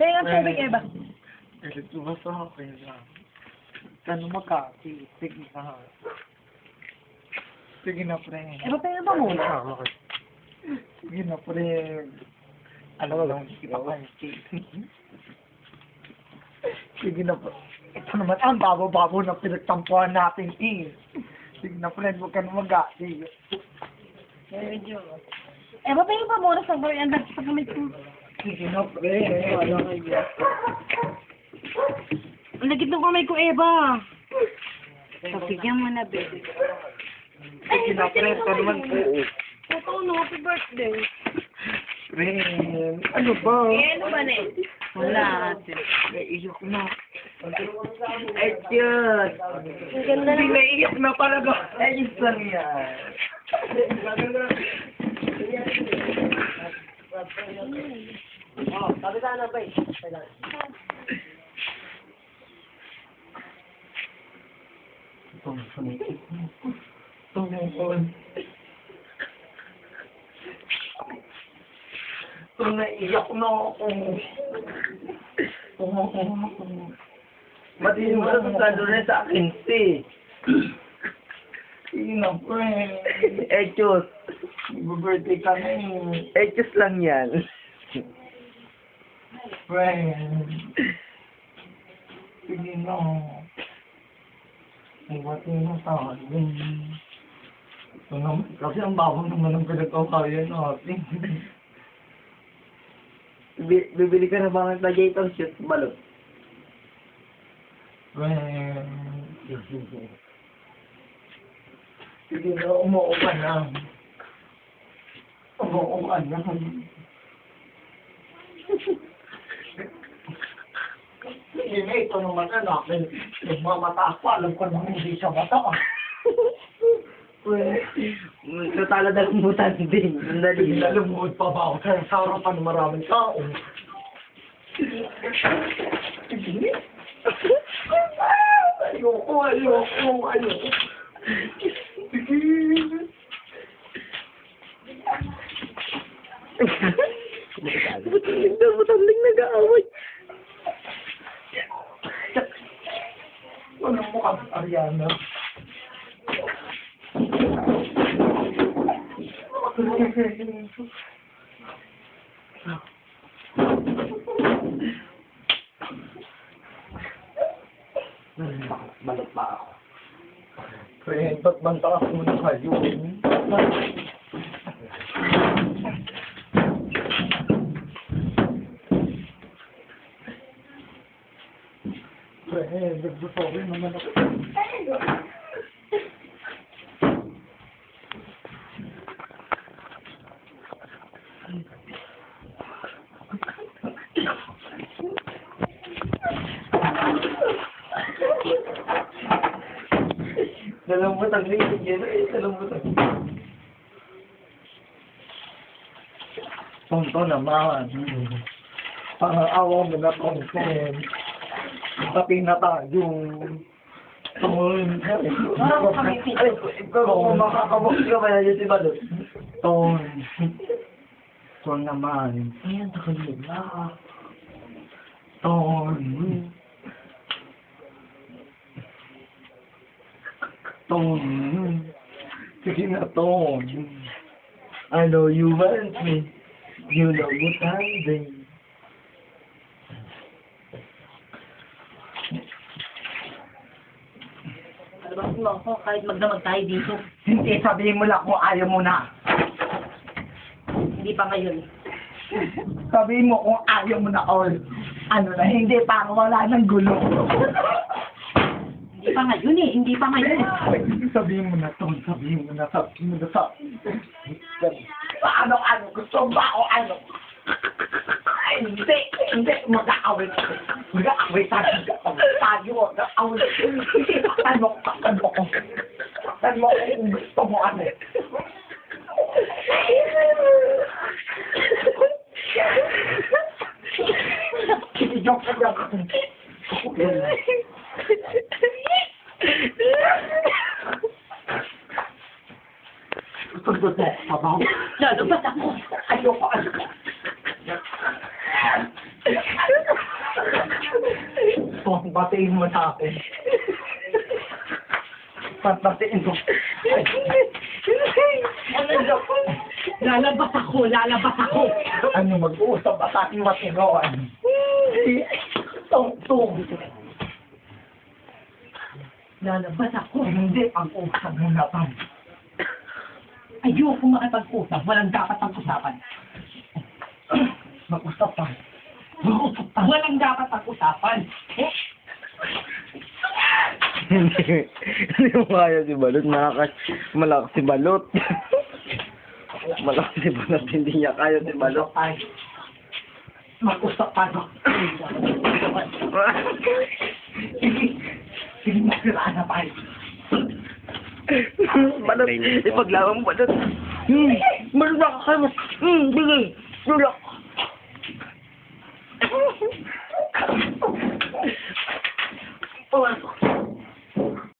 Tingnan ang tubig, Eva. Galit mo ba sa akin lang? Kano makati? Sige na. Sige na, pre. Eva, tingnan ba muna? Sige na, pre. Alam mo lang, hindi pa. Sige na, pre. Ito naman ang babo-babo na pinagtampuan natin, eh. Sige na, pre. Huwag ka na mag-ati. Medyo. Eva, tingnan ba muna sa gawin? Ang sa kamay ko. Sige na, pre. Wala kayo. Ang lagit ng kamay ko, Eva. Pagkigyan mo na, baby. Sige na, pre. Ito naman, pre. Ito, no, happy birthday. Pre, ano ba? Eh, ano ba, ne? Wala, ate. Naiiyak na. Ay, cute. Ang ganda na. naiiyak na talaga. Ayos lang yan. Oh, sabi ka na, bay. Tungkol. Tung naiiyak na ako. Ba't hindi mo nasasado rin sa akin, si? Sige na, friend. Echos. Mag-birthday ka na eh. Echos lang yan. Friend. Sige na. Iwati na sa akin. Kasi ang bago naman ng pinagkakaya natin. Bi- Bibili ka na ba ng radiator shoot balot? Friend. Sige na, umuo ka na. Umuo ka na. Na, ito naman anak. Nagmamata ako, alam ko naman hindi siya mata. Ito tala dalamutan din. Sandali. Nilalumod pa ba ako kaya sa harapan ng maraming tao? Ayoko, ayoko, ayoko. Na, butanding nag-aaway. Ano mo ka, Ariana? Balot pa ako. Friend, ba't banta ako muna kayo? Friend, nagsasabi naman ako. Dalamutan rin yung yun. Eh, dalamutan. Tonto naman. Parang awa mo na tonton. Pati na tayo. Ton. Parang kami Ay, ikaw kung makakabok ka ba na yun si Balot? Ton. Ton naman. Ayan, takalin na. Ton. Ton. Sige na, Ton. I know you want me. You know what I'm doing. Alabas mo ako kahit magdamag tayo dito. Hindi, sabihin mo lang kung ayaw mo na. Hindi pa ngayon. Sabihin mo kung ayaw mo na or ano na, hindi para wala ng gulo. Hindi pa ngayon eh. Hindi pa ngayon. sabihin mo na, Ton, sabihin mo na, sabihin mo na, sabihin Ano, ano, gusto ba o ano? Hindi, hindi, mag-aaway tayo. Mag-aaway tayo, mag-aaway tayo, mag-aaway Hindi, taktan mo, taktan mo ko. Taktan mo ko kung gusto mo ano. Joke ka ko sa sabaw. Lalabas ako. Ayoko, ayoko. Batiin mo sa akin. Batiin mo. Ano joke? Lalabas ako, lalabas ako. Ano mag-uusap ba sa ating matinoan? Tong-tong. Lalabas ako. Hindi ang usap mo na pan. Ayoko makipag-usap. Walang dapat ang usapan. Mag-usap pa. Mag-usap pa. Walang dapat ang usapan. Eh, Hindi. Mo kaya si Balot. Malakas, malakas si Balot. malakas si Balot. Hindi niya kaya si Balot. Ay. Mag-usap tayo. Sige. Sige, masiraan na tayo. Balot, ipaglaban mo Balot. Hmm, malulak ka mo. Hmm, sige. Lulak. Oh,